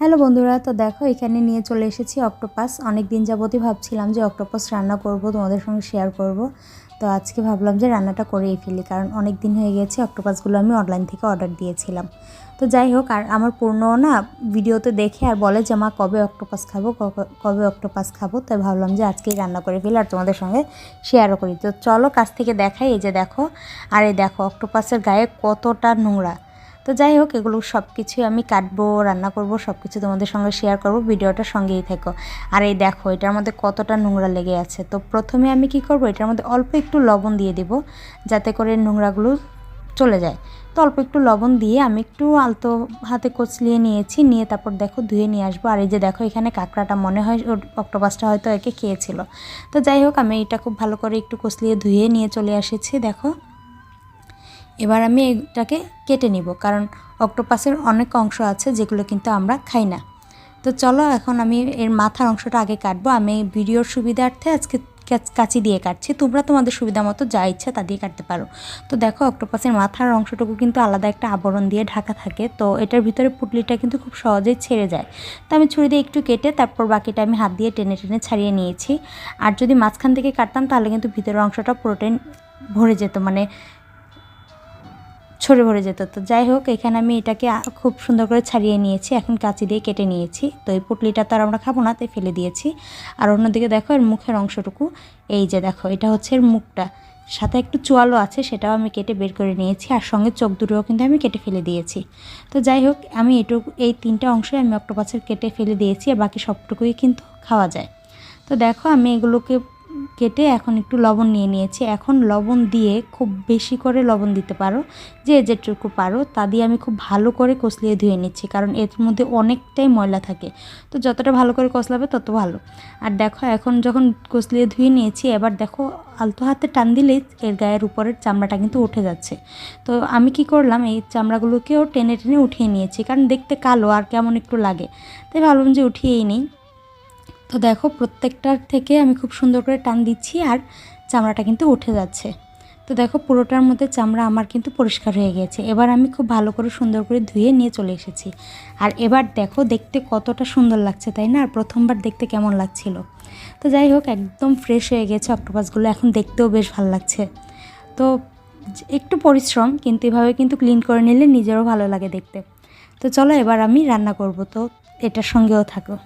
Hello বন্ধুরা, তো দেখো, এখানে নিয়ে চলে এসেছি অক্টোপাস অনেক দিন যাবতই ভাবছিলাম যে অক্টোপাস রান্না করব, তোমাদের সঙ্গে শেয়ার করব। তো আজকে ভাবলাম যে রান্নাটা করেই ফেলি, কারণ অনেক দিন হয়ে গেছে অক্টোপাসগুলো আমি অনলাইন থেকে অর্ডার দিয়েছিলাম। তো যাই হোক, আর আমার পূর্ণ না ভিডিওতে দেখে আর বলে যে, মা, কবে অক্টোপাস খাব? কবে অক্টোপাস খাব? তাই ভাবলাম যে আজকেই রান্না করে ফেলি, আর তোমাদের সঙ্গে শেয়ারও করি। তো চলো, কাছ থেকে দেখাই, এই যে দেখো, আর এই দেখো অক্টোপাসের গায়ে কতটা নোংরা। তো যাই হোক, এগুলো সব কিছুই আমি কাটবো, রান্না করব সব কিছু তোমাদের সঙ্গে শেয়ার করব, ভিডিওটা সঙ্গেই থেকো। আর এই দেখো, এটার মধ্যে কতটা নোংরা লেগে আছে। তো প্রথমে আমি কি করব, এটার মধ্যে অল্প একটু লবণ দিয়ে দেব, যাতে করে নোংরাগুলো চলে যায়। তো অল্প একটু লবণ দিয়ে আমি একটু আলতো হাতে কচলিয়ে নিয়েছি, নিয়ে তারপর দেখো ধুয়ে নিয়ে আসব। আর এই যে দেখো, এখানে কাঁকড়াটা মনে হয় ওর অক্টোপাসটা হয়তো একে খেয়েছিল। তো যাই হোক, আমি এটা খুব ভালো করে একটু কচলিয়ে ধুয়ে নিয়ে চলে এসেছি, দেখো। এবার আমি এটাকে কেটে নিব, কারণ অক্টোপাসের অনেক অংশ আছে যেগুলো কিন্তু আমরা খাই না। তো চলো এখন আমি এর মাথার অংশটা আগে কাটবো। আমি ভিডিওর সুবিধার্থে আজকে কাচ- দিয়ে কাটছি। তোমরা তোমাদের সুবিধা মতো যা ইচ্ছা তা দিয়ে কাটতে পারো। তো দেখো, অক্টোপাসের মাথার অংশটুকু কিন্তু আলাদা একটা আবরণ দিয়ে ঢাকা থাকে। তো এটার ভিতরে পুটলিটা কিন্তু খুব সহজেই ছেড়ে যায়। তো আমি ছুরি দিয়ে একটু কেটে তারপর বাকিটা আমি হাত দিয়ে টেনে টেনে ছাড়িয়ে নিয়েছি। আর যদি মাঝখান থেকে কাটতাম, তাহলে কিন্তু ভিতরের অংশটা পুরোটাই ভরে যেত। মানে ছড়ে ভরে যেত। তো যাই হোক, এখানে আমি এটাকে খুব সুন্দর করে ছাড়িয়ে নিয়েছি। এখন কাঁচি দিয়ে কেটে নিয়েছি। তো এই পুটলিটা তো আর আমরা খাব না, তাই ফেলে দিয়েছি। আর অন্যদিকে দেখো, এর মুখের অংশটুকু। এই যে দেখো, এটা হচ্ছে এর মুখটা। সাথে একটু চোয়ালও আছে, সেটাও আমি কেটে বের করে নিয়েছি। আর সঙ্গে চোখ দুটোও কিন্তু আমি কেটে ফেলে দিয়েছি। তো যাই হোক, আমি এটুকু, এই তিনটা অংশে আমি অক্টোপাসের কেটে ফেলে দিয়েছি। আর বাকি সবটুকুই কিন্তু খাওয়া যায়। তো দেখো, আমি এগুলোকে কেটে এখন একটু লবণ নিয়ে নিয়েছি। এখন লবণ দিয়ে খুব বেশি করে লবণ দিতে পারো, যে যেটুকু পারো, তা দিয়ে আমি খুব ভালো করে কষলিয়ে ধুয়ে নিচ্ছি, কারণ এর মধ্যে অনেকটাই ময়লা থাকে। তো যতটা ভালো করে কষলাবে তত ভালো। আর দেখো, এখন যখন কষলিয়ে ধুয়ে নিয়েছি, এবার দেখো, আলতো হাতে টান দিলেই এর গায়ের উপরের চামড়াটা কিন্তু উঠে যাচ্ছে। তো আমি কি করলাম, এই চামড়াগুলোকেও টেনে টেনে উঠিয়ে নিয়েছি, কারণ দেখতে কালো আর কেমন একটু লাগে। তাই ভাবলাম যে উঠিয়েই নিই। তো দেখো, প্রত্যেকটার থেকে আমি খুব সুন্দর করে টান দিচ্ছি আর চামড়াটা কিন্তু উঠে যাচ্ছে। তো দেখো, পুরোটার মধ্যে চামড়া আমার কিন্তু পরিষ্কার হয়ে গেছে। এবার আমি খুব ভালো করে সুন্দর করে ধুয়ে নিয়ে চলে এসেছি। আর এবার দেখো, দেখতে কতটা সুন্দর লাগছে, তাই না? আর প্রথমবার দেখতে কেমন লাগছিল। তো যাই হোক, একদম ফ্রেশ হয়ে গেছে অক্টোপাসগুলো। এখন দেখতেও বেশ ভালো লাগছে। তো একটু পরিশ্রম, কিন্তু এভাবে কিন্তু ক্লিন করে নিলে নিজেরও ভালো লাগে দেখতে। তো চলো, এবার আমি রান্না করব। তো এটার সঙ্গেও থাকো।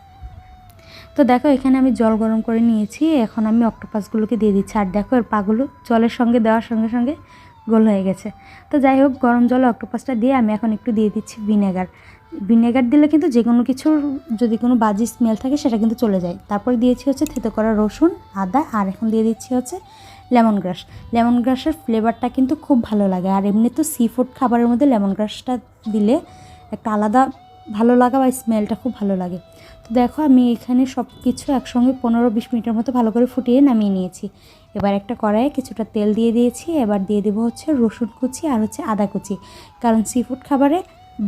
তো দেখো, এখানে আমি জল গরম করে নিয়েছি। এখন আমি অক্টোপাসগুলোকে দিয়ে দিচ্ছি। আর দেখো, এর পাগুলো জলের সঙ্গে দেওয়ার সঙ্গে সঙ্গে গোল হয়ে গেছে। তো যাই হোক, গরম জলে অক্টোপাসটা দিয়ে আমি এখন একটু দিয়ে দিচ্ছি ভিনেগার। ভিনেগার দিলে কিন্তু যে কোনো কিছুর, যদি কোনো বাজি স্মেল থাকে, সেটা কিন্তু চলে যায়। তারপর দিয়েছি হচ্ছে থেতো করা রসুন, আদা, আর এখন দিয়ে দিচ্ছি হচ্ছে লেমন গ্রাস লেমন গ্রাসের ফ্লেভারটা কিন্তু খুব ভালো লাগে। আর এমনি তো সি ফুড খাবারের মধ্যে লেমন গ্রাসটা দিলে একটা আলাদা ভালো লাগা বা স্মেলটা খুব ভালো লাগে। তো দেখো, আমি এখানে সব কিছু একসঙ্গে পনেরো বিশ মিনিটের মতো ভালো করে ফুটিয়ে নামিয়ে নিয়েছি। এবার একটা কড়াইয়ে কিছুটা তেল দিয়ে দিয়েছি। এবার দিয়ে দেবো হচ্ছে রসুন কুচি আর হচ্ছে আদা কুচি। কারণ সি ফুড খাবারে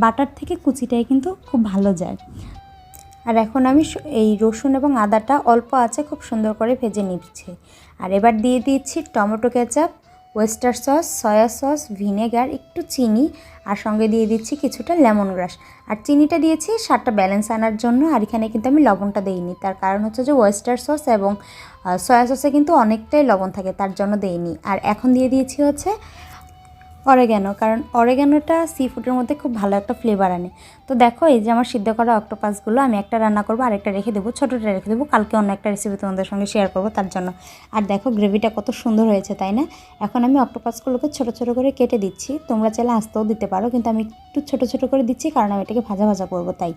বাটার থেকে কুচিটাই কিন্তু খুব ভালো যায়। আর এখন আমি এই রসুন এবং আদাটা অল্প আছে খুব সুন্দর করে ভেজে নিচ্ছি। আর এবার দিয়ে দিচ্ছি tomato ketchup oyster sauce soya sauce vinegar একটু চিনি, আর সঙ্গে দিয়ে দিচ্ছি কিছুটা লেমন গ্রাস আর চিনিটা দিয়েছি স্বাদটা ব্যালেন্স আনার জন্য, আর এখানে কিন্তু আমি লবণটা দিইনি। তার কারণ হচ্ছে যে ওয়েস্টার সস এবং সয়া সসে কিন্তু অনেকটাই লবণ থাকে, তার জন্য দেইনি। আর এখন দিয়ে দিয়েছি হচ্ছে অরেগ্যানো কারণ অরেগ্যানোটা সি ফুডের মধ্যে খুব ভালো একটা ফ্লেভার আনে। তো দেখো, এই যে আমার সিদ্ধ করা অক্টোপাসগুলো আমি একটা রান্না করব, আরেকটা রেখে দেবো, ছোটোটা রেখে দেবো, কালকে অন্য একটা রেসিপি তোমাদের সঙ্গে শেয়ার করব তার জন্য। আর দেখো গ্রেভিটা কত সুন্দর হয়েছে, তাই না? এখন আমি অক্টোপাসগুলোকে ছোটো ছোটো করে কেটে দিচ্ছি। তোমরা চাইলে আস্তেও দিতে পারো, কিন্তু আমি একটু ছোটো ছোটো করে দিচ্ছি, কারণ আমি এটাকে ভাজা ভাজা করব তাই।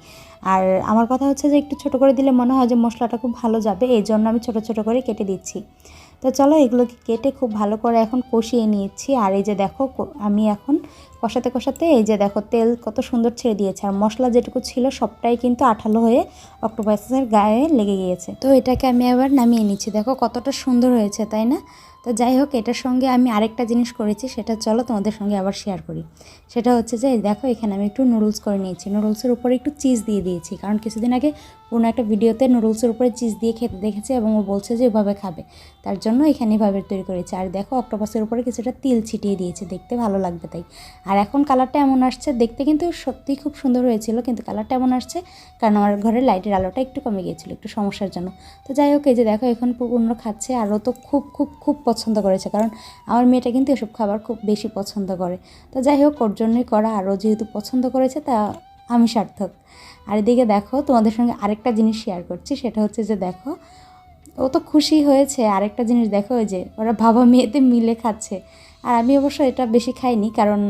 আর আমার কথা হচ্ছে যে একটু ছোটো করে দিলে মনে হয় যে মশলাটা খুব ভালো যাবে, এই জন্য আমি ছোটো ছোটো করে কেটে দিচ্ছি। তো চলো এগুলোকে কেটে খুব ভালো করে এখন কষিয়ে নিয়েছি। আর এই যে দেখো আমি এখন কষাতে কষাতে এই যে দেখো, তেল কত সুন্দর ছেড়ে দিয়েছে। আর মশলা যেটুকু ছিল সবটাই কিন্তু আঠালো হয়ে অক্টোপাসের গায়ে লেগে গিয়েছে। তো এটাকে আমি আবার নামিয়ে নিচ্ছি। দেখো কতটা সুন্দর হয়েছে, তাই না? তো যাই হোক, এটার সঙ্গে আমি আরেকটা জিনিস করেছি, সেটা চলো তোমাদের সঙ্গে আবার শেয়ার করি। সেটা হচ্ছে যে, দেখো এখানে আমি একটু নুডলস করে নিয়েছি। নুডলসের উপরে একটু চিজ দিয়ে দিয়েছি, কারণ কিছুদিন আগে অন্য একটা ভিডিওতে নুডলসের উপরে চিজ দিয়ে খেতে দেখেছে এবং ও বলছে যে, এভাবে খাবে। তার জন্য এখানে এভাবে তৈরি করেছে। আর দেখো অক্টোপাসের উপরে কিছুটা তিল ছিটিয়ে দিয়েছে, দেখতে ভালো লাগবে তাই। আর এখন কালারটা এমন আসছে, দেখতে কিন্তু সত্যিই খুব সুন্দর হয়েছিল, কিন্তু কালারটা এমন আসছে, কারণ আমার ঘরের লাইটের আলোটা একটু কমে গিয়েছিল, একটু সমস্যার জন্য। তো যাই হোক, এই যে দেখো, এখন পূর্ণ খাচ্ছে, আর ও তো খুব খুব খুব পছন্দ করেছে, কারণ আমার মেয়েটা কিন্তু এসব খাবার খুব বেশি পছন্দ করে। তো যাই হোক, ওর জন্যই করা আরও যেহেতু পছন্দ করেছে, তা আমি সার্থক। আর এদিকে দেখো, তোমাদের সঙ্গে আরেকটা জিনিস শেয়ার করছি, সেটা হচ্ছে যে দেখো, ও তো খুশি হয়েছে। আরেকটা জিনিস দেখো, ওই যে ওরা বাবা মেয়েতে মিলে খাচ্ছে। আর আমি অবশ্য এটা বেশি খাইনি, কারণ